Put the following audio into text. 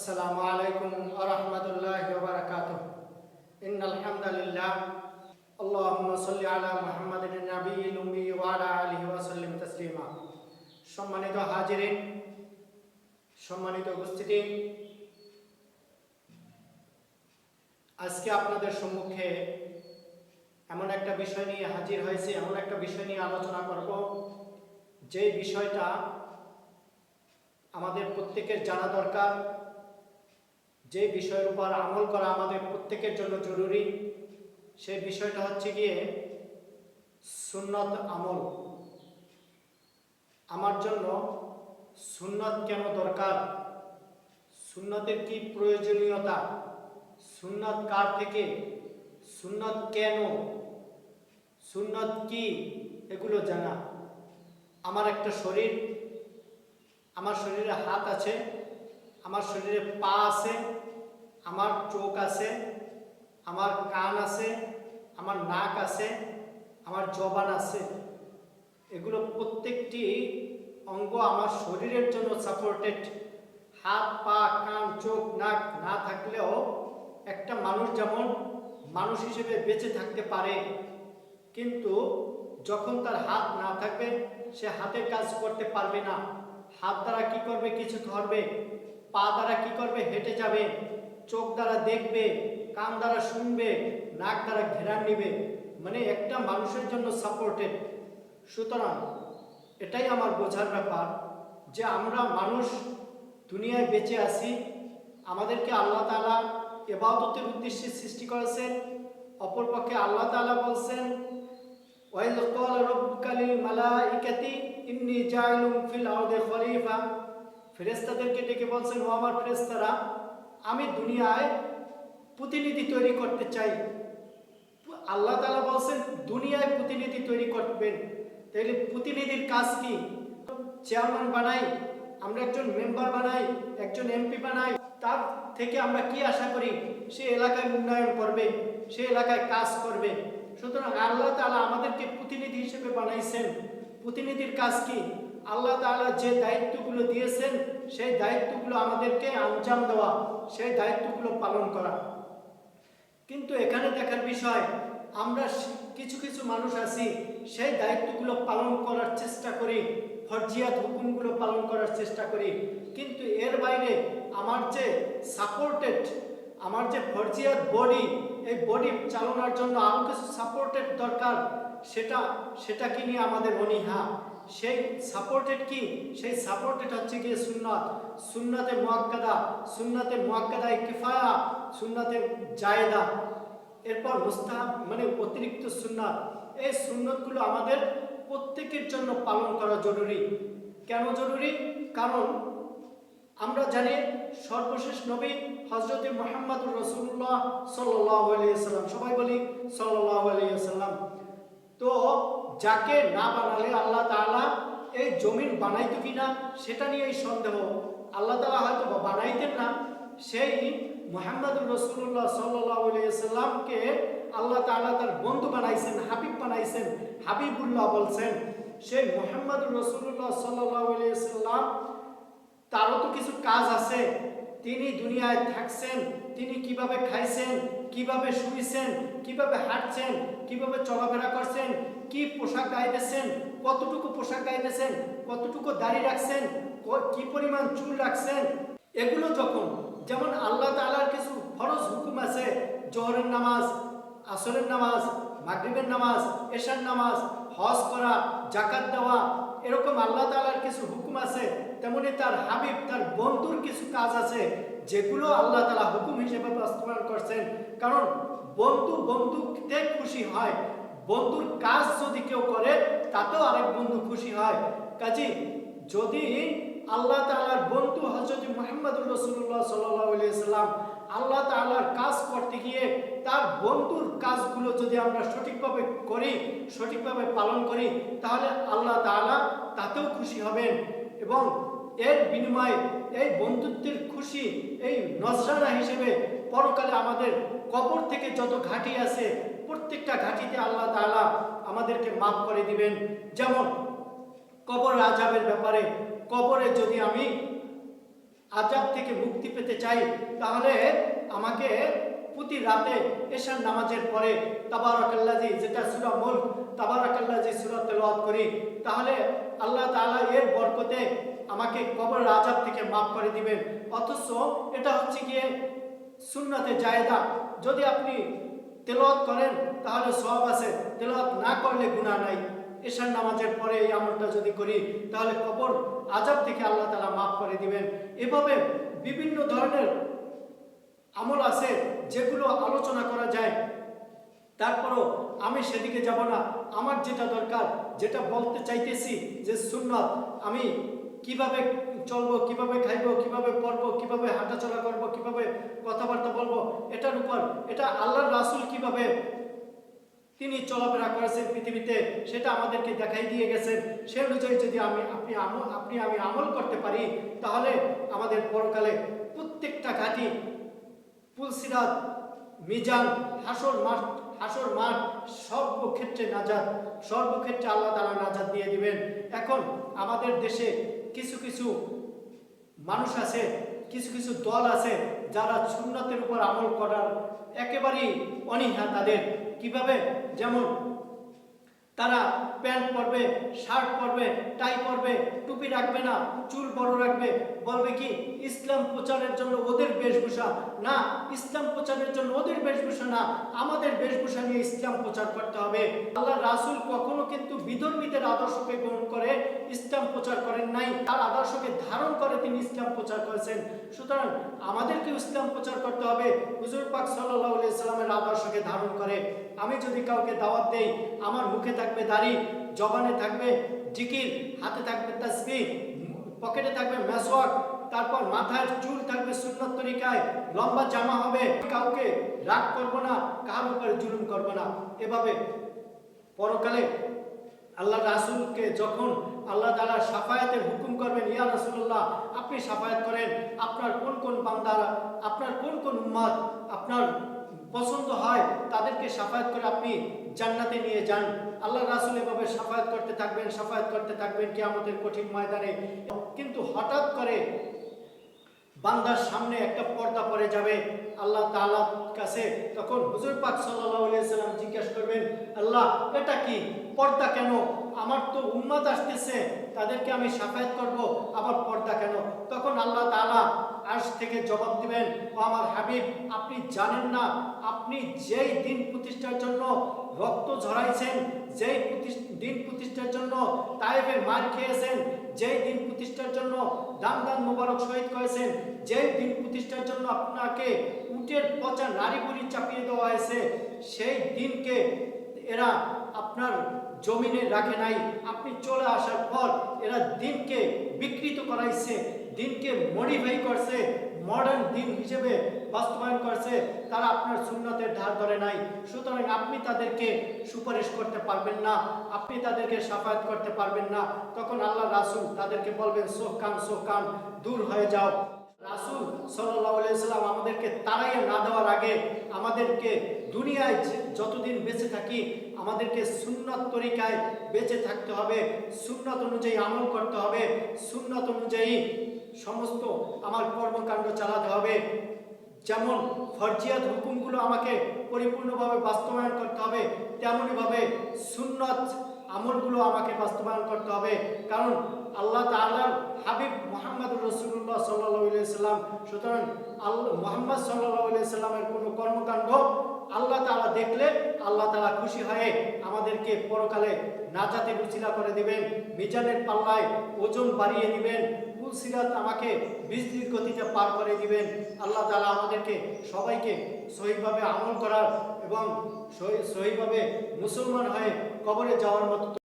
السلام عليكم ورحمة الله وبركاته إن الحمد لله اللهم صل على محمد النبي الأمي وعلى آله وسلم تسليما সম্মানিত হাজিরিন সম্মানিত উপস্থিতি আজকে আপনাদের সম্মুখে এমন একটা বিষয় নিয়ে হাজির হয়েছে এমন একটা বিষয় নিয়ে আলোচনা করব যে বিষয়টা আমাদের প্রত্যেকের জানা দরকার যে বিষয়ের উপর আমল করা আমাদের প্রত্যেকের জন্য জরুরি সেই বিষয়টা হচ্ছে গিয়ে সুন্নত আমল। আমার জন্য সুন্নত কেন দরকার? সুন্নতের কি প্রয়োজনীয়তা? সুন্নত কার থেকে? সুন্নত কেন? সুন্নত কি? এগুলো জানা। আমার একটা শরীর, আমার শরীরে হাত আছে। আমার শরীরে পা আছে, আমার চোখ আছে, আমার কান আছে, আমার নাক আছে, আমার জবান আছে। এগুলো প্রত্যেকটি অঙ্গ আমার শরীরের জন্য সাপোর্টেড হাত, পা, কান, চোখ, নাক না থাকলেও একটা মানুষ যেমন মানুষ হিসেবে বেঁচে থাকতে পারে, কিন্তু যখন তার হাত না থাকবে, সে হাতের কাজ করতে পারবে না। হাত দ্বারা কি করবে? কিছু ধরবে। পা দ্বারা কি করবে? হেঁটে যাবে। চোখ দ্বারা দেখবে, কান দ্বারা শুনবে, নাক দ্বারা ঘেরা নিবে। মানে একটা মানুষের জন্য সাপোর্টেড সুতরাং এটাই আমার বোঝার ব্যাপার যে আমরা মানুষ দুনিয়ায় বেঁচে আছি, আমাদেরকে আল্লাহ তালা এবাদতের উদ্দেশ্যে সৃষ্টি করেছেন অপরপক্ষে আল্লাহ তালা বলছেন, ওয়াইল কল রব্বুকালিল মালাইকাতি, ইন্নী জাইলুম ফিল আরদে খলিফা। ফেরেশতাদেরকে ডেকে বলছেন, ও আমার ফেরেশতারা, আমি দুনিয়ায় প্রতিনিধি তৈরি করতে চাই। আল্লাহ তাআলা বলছেন, দুনিয়ায় প্রতিনিধি তৈরি করবেন। তাহলে প্রতিনিধির কাজ কি? চেয়ারম্যান বানাই, আমরা একজন মেম্বার বানাই, একজন এমপি বানাই, তার থেকে আমরা কি আশা করি? সে এলাকায় উন্নয়ন করবে, সে এলাকায় কাজ করবে। সুতরাং আল্লাহ তালা আমাদেরকে প্রতিনিধি হিসেবে বানাইছেন। প্রতিনিধির কাজ কি? আল্লাহ তাআলা যে দায়িত্বগুলো দিয়েছেন, সেই দায়িত্বগুলো আমাদেরকে আঞ্জাম দেওয়া, সেই দায়িত্বগুলো পালন করা। কিন্তু এখানে দেখার বিষয়, আমরা কিছু কিছু মানুষ আছি, সেই দায়িত্বগুলো পালন করার চেষ্টা করি, ফরজিয়াত হুকুমগুলো পালন করার চেষ্টা করি। কিন্তু এর বাইরে আমার যে সাপোর্টেড আমার যে ফরজিয়াত বডি এই বডি চালানোর জন্য আরও কিছু সাপোর্টেড দরকার, সেটা সেটা কি নিয়ে আমাদের অনীহা। সেই সাপোর্টেড কি? সেই সাপোর্টেড হচ্ছে গিয়ে সুন্নাত। সুন্নাতে মুয়াক্কাদা সুন্নাতে মুয়াক্কাদা কিফায়া সুন্নাতে জায়েদা। এরপর মুস্তাহাব মানে অতিরিক্ত সুন্নাত। এই সুন্নতগুলো আমাদের প্রত্যেকের জন্য পালন করা জরুরি। কেন জরুরি? কারণ আমরা জানি সর্বশেষ নবী হজরত মোহাম্মদ রসুল্লাহ সাল্লাহ আলিয়াল্লাম সবাই বলি সাল্লাহ আলিয়াল্লাম তো যাকে না বানালে আল্লাহ তাআলা এই জমিন বানাইতো কিনা সেটা নিয়ে এই সন্দেহ। আল্লাহ তাআলা হয়তো বানাইতেন না। সেই মোহাম্মদ রসুল্লাহ সাল্লামকে আল্লাহ তাআলা তার বন্ধু বানাইছেন, হাবিব বানাইছেন, হাবিবুল্লাহ বলছেন। সেই মোহাম্মদ রসুল্লাহ সাল্লাম তারও তো কিছু কাজ আছে। তিনি দুনিয়ায় থাকছেন, তিনি কীভাবে খাইছেন কীভাবে শুয়েছেন কীভাবে হাঁটছেন, কীভাবে চলাফেরা করছেন, কি পোশাক গাইতেছেন, কতটুকু পোশাক গাইতেছেন, কতটুকু দাড়ি রাখছেন, ক- পরিমাণ চুল রাখছেন, এগুলো যখন, যেমন আল্লাহ তালার কিছু ফরজ হুকুম আছে, জহরের নামাজ, আসরের নামাজ মাগরিবের নামাজ, এশার নামাজ, হজ করা জাকাত দেওয়া, এরকম আল্লাহ তালার কিছু হুকুম আছে, তেমনি তার হাবিব, তার বন্ধুর কিছু কাজ আছে, যেগুলো আল্লাহ তালা হুকুম হিসেবে বাস্তবায়ন করছেন। কারণ বন্ধু বন্ধুতে খুশি হয়, বন্ধুর কাজ যদি কেউ করে, তাতেও আরেক বন্ধু খুশি হয়। কাজী, যদি আল্লাহ তাআলার বন্ধু হজরত মুহাম্মদুর রাসূলুল্লাহ সাল্লাল্লাহু আলাইহি সাল্লাম আল্লাহ তাআলার কাজ করতে গিয়ে তার বন্ধুর কাজগুলো যদি আমরা সঠিকভাবে করি, সঠিকভাবে পালন করি, তাহলে আল্লাহ তাআলা তাতেও খুশি হবেন এবং এর বিনিময়ে এই বন্ধুত্বের খুশি, এই নজরানা হিসেবে পরকালে আমাদের কবর থেকে যত ঘাটি আছে, প্রত্যেকটা ঘাটিতে আল্লাহ তাআলা আমাদেরকে মাফ করে দিবেন। যেমন কবর আজাবের ব্যাপারে, কবরে যদি আমি আজাব থেকে মুক্তি পেতে চাই, তাহলে আমাকে প্রতি রাতে এশার নামাজের পরে তাবারাকাল্লাজি যেটা সূরা মুলক তাবারাকাল্লাজি সূরা তেলাওয়াত করি। তাহলে আল্লাহ তাআলা এর বরকতে আমাকে কবরের আজাব থেকে মাফ করে দিবেন। অথচ এটা হচ্ছে গিয়ে সুন্নাতে জায়েদা। যদি আপনি তেলাওয়াত করেন, তাহলে সব আছে। তেলাওয়াত না করলে গুনাহ নাই। এশার নামাজের পরে এই আমলটা যদি করি, তাহলে কবর আজাব থেকে আল্লাহ তাআলা মাফ করে দিবেন। এভাবে বিভিন্ন ধরনের আমল আছে, যেগুলো আলোচনা করা যায়। তারপরও আমি সেদিকে যাব না। আমার যেটা দরকার, যেটা বলতে চাইতেছি যে সুন্নত, আমি কীভাবে চলবো, কীভাবে খাইবো, কীভাবে পড়ব, কীভাবে হাঁটাচলা করব, কীভাবে কথাবার্তা বলব, এটার উপর, এটা আল্লাহর রাসুল কীভাবে তিনি চলাফেরা করেছেন পৃথিবীতে, সেটা আমাদেরকে দেখাই দিয়ে গেছেন। সে অনুযায়ী যদি আমি, আপনি আমল, আপনি আমি আমল করতে পারি, তাহলে আমাদের পরকালে প্রত্যেকটা ঘাটি পুলসিরাত মিজান, হাসর মাঠ হাসর মাঠ সর্বক্ষেত্রে নাজাদ সর্বক্ষেত্রে আল্লাহ তালা নাজাদ দিয়ে দিবেন। এখন আমাদের দেশে কিছু কিছু মানুষ আছে, কিছু কিছু দল আছে, যারা সুন্নতের উপর আমল করার একেবারেই অনীহা তাদের। কীভাবে? যেমন তারা প্যান্ট পরবে শার্ট পরবে টাই পরবে টুপি রাখবে না চুল বড় বলবে কি, ইসলাম প্রচারের জন্য ওদের বেশভূষা। না, ইসলাম প্রচারের জন্য ওদের বেশভূষা না, আমাদের বেশভূষা নিয়ে ইসলাম প্রচার করতে হবে। আল্লাহ রাসূল কখনো কিন্তু বিধর্মীদের আদর্শকে গ্রহণ করে ইসলাম প্রচার করেন নাই, তার আদর্শকে ধারণ করে তিনি ইসলাম প্রচার করেছেন। সুতরাং আমাদেরকে ইসলাম প্রচার করতে হবে, হুজুর পাক সাল্লাল্লাহু আলাইহি সাল্লামের আদর্শকে ধারণ করে। আমি যদি কাউকে দাওয়াত দেই, আমার মুখে থাকবে দাড়ি, জবানে থাকবে জিকির, হাতে থাকবে তাসবিহ পকেটে থাকবে মেসওয়াক, তারপর মাথার চুল থাকবে সুন্নত তরিকায়, লম্বা জামা হবে, কাউকে রাগ করব না, কার উপরে জুলুম করব না। এভাবে পরকালে আল্লাহ রাসুলকে যখন আল্লাহ তাআলা সাফায়াতের হুকুম করবেন, ইয়া রাসূলুল্লাহ, আপনি সাফায়াত করেন, আপনার কোন কোন বান্দারা, আপনার কোন কোন উম্মত, আপনার পছন্দ হয়, তাদেরকে সাফায়াত করে আপনি জান্নাতে নিয়ে যান। আল্লাহ রাসুল এভাবে সাফায়াত করতে থাকবেন, সাফায়াত করতে থাকবেন কিয়ামতের কঠিন ময়দানে। কিন্তু হঠাৎ করে বান্দার সামনে একটা পর্দা পরে যাবে। আল্লাহ তাআলার কাছে তখন হুজুর পাক আলাইহি সাল্লাম জিজ্ঞেস করবেন, আল্লাহ, এটা কি? পর্দা কেন? আমার তো উম্মত আসতেছে, তাদেরকে আমি সাফায়াত করব, আবার পর্দা কেন? তখন আল্লাহ তাআলা আরশ থেকে জবাব দিবেন, ও আমার হাবিব, আপনি জানেন না, আপনি যেই দিন প্রতিষ্ঠার জন্য রক্ত ঝরাইছেন, যেই দিন প্রতিষ্ঠার জন্য তাইফে মার খেয়েছেন যেই দিন প্রতিষ্ঠার জন্য দান দান মোবারক শহীদ করেছেন, যেই দিন প্রতিষ্ঠার জন্য আপনাকে উটের পচা নারী বুড়ি চাপিয়ে দেওয়া হয়েছে, সেই দিনকে এরা আপনার জমিনে রাখে নাই। আপনি চলে আসার পর এরা দিনকে বিকৃত করাইছে। দিনকে মডিফাই করছে মডার্ন দিন হিসেবে বাস্তবায়ন করছে, তারা আপনার সুন্নতের ধার ধরে নাই। সুতরাং আপনি তাদেরকে সুপারিশ করতে পারবেন না, আপনি তাদেরকে সাফায়াত করতে পারবেন না। তখন আল্লাহ রাসুল তাদেরকে বলবেন সোহকান সোহকান দূর হয়ে যাও। রাসুল সাল্লাম আমাদেরকে তাড়াইয়া না দেওয়ার আগে আমাদেরকে দুনিয়ায় যতদিন বেঁচে থাকি, আমাদেরকে সুন্নত তরিকায় বেঁচে থাকতে হবে। সুন্নত অনুযায়ী আমল করতে হবে। সুন্নত অনুযায়ী সমস্ত আমার কর্মকাণ্ড চালাতে হবে। যেমন ফরজিয়াত হুকুমগুলো আমাকে পরিপূর্ণভাবে বাস্তবায়ন করতে হবে, তেমনইভাবে সুন্নত আমলগুলো আমাকে বাস্তবায়ন করতে হবে। কারণ আল্লাহ তাআলার হাবিব মোহাম্মদ রসুল্লাহ সাল্লাহ সাল্লাম সুতরাং আল্লাহ মোহাম্মদ সাল্লাহ সাল্লামের কোনো কর্মকাণ্ড আল্লাহ তালা দেখলে আল্লাহ তালা খুশি হয়ে আমাদেরকে পরকালে নাচাতে রুচিলা করে দিবেন, মিজানের পাল্লায় ওজন বাড়িয়ে দিবেন সিরাত আমাকে বিজলির গতিতে পার করে দিবেন। আল্লাহ তালা আমাদেরকে সবাইকে সহিভাবে আমল করার এবং সহি- সহিভাবে মুসলমান হয়ে কবরে যাওয়ার মতো